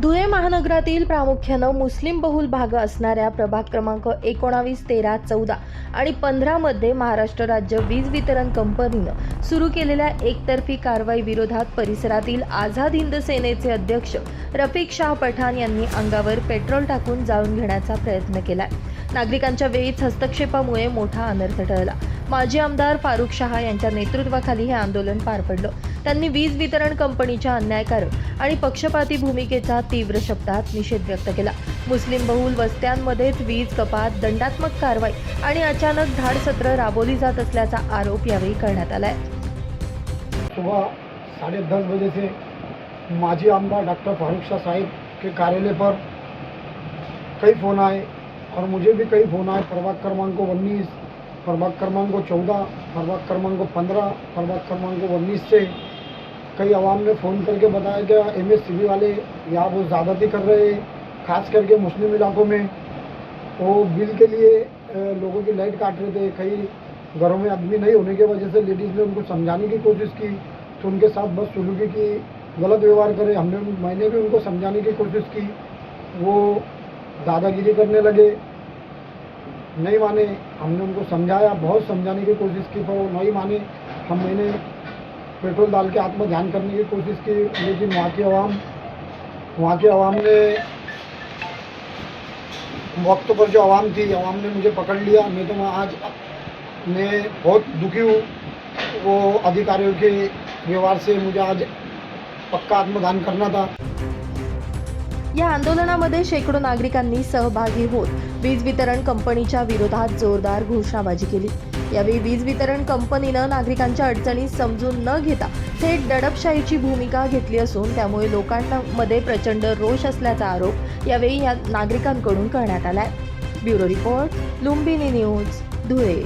धुळे महानगरातील प्रामुख्यानं मुस्लिम बहुल भाग असणाऱ्या प्रभाग क्रमांक एकोणावीस तेरा चौदा आणि पंधरामध्ये महाराष्ट्र राज्य वीज वितरण कंपनीनं सुरू केलेल्या एकतर्फी कारवाई विरोधात परिसरातील आझाद हिंद सेनेचे अध्यक्ष रफिक शाह पठाण यांनी अंगावर पेट्रोल टाकून जाळून घेण्याचा प्रयत्न केलाय. नागरिकांच्या वेळीच हस्तक्षेपामुळे मोठा अनर्थ टळला. माजी आमदार फारुख शहा यांच्या नेतृत्वाखाली हे आंदोलन पार पडलं. त्यांनी वीज वितरण कंपनीच्या अन्यायकारक आणि पक्षपाती भूमिकेचा तीव्र शब्दात निषेध व्यक्त केला. मुस्लिम बहुल वस्त्यांमध्येच वीज कपात दंडात्मक कारवाई आणि अचानक धाड सत्र राबवली जात असल्याचा आरोप यावेळी करण्यात आलाय. साढ़े दस बजे से माजी आमदार डॉक्टर फारूक शाह साहिब के कार्यालय पर कई फ़ोन आए. और मुझे भी कई फ़ोन आए प्रभाग क्रमांक उन्नीस, प्रभाग क्रमांक चौदह, प्रभाग क्रमांक पंद्रह, प्रभाग क्रमांक उन्नीस से कई आवाम ने फ़ोन करके बताया कि एम एस वाले यहाँ वो ज़्यादती कर रहे हैं, खास करके मुस्लिम इलाकों में। वो बिल के लिए लोगों की लाइट काट रहे थे। कई घरों में आदमी नहीं होने की वजह से लेडीज़ ने उनको समझाने की कोशिश की तो उनके साथ बस सुलूकी की गलत व्यवहार करे। हमने मैंने भी उनको समझाने की कोशिश की। वो दादागिरी करने लगे। नहीं माने, हमने उनको समझाया, बहुत समझाने की कोशिश की, पर वो नहीं माने। हम मैंने पेट्रोल डाल के आत्मध्यान करने की कोशिश की, लेकिन वहाँ की आवाम, वहाँ की आवाम ने वक्त पर जो आवाम थी, आवाम ने मुझे पकड़ लिया। नहीं तो मैं आज, मैं बहुत दुखी हूँ। वो अधिकारियों के व्यवहार से मुझे आज पक्का आत्मदान करना था। या आंदोलनामध्ये शेकडो नागरिकांनी सहभागी होत वीज वितरण कंपनीच्या विरोधात जोरदार घोषणाबाजी केली. यावेळी वीज वितरण कंपनीनं नागरिकांच्या अडचणी समजून न घेता थेट दडपशाहीची भूमिका घेतली असून त्यामुळे लोकांमध्ये प्रचंड रोष असल्याचा आरोप यावेळी या नागरिकांकडून करण्यात आलाय. Bureau report Lumbini news Dhule.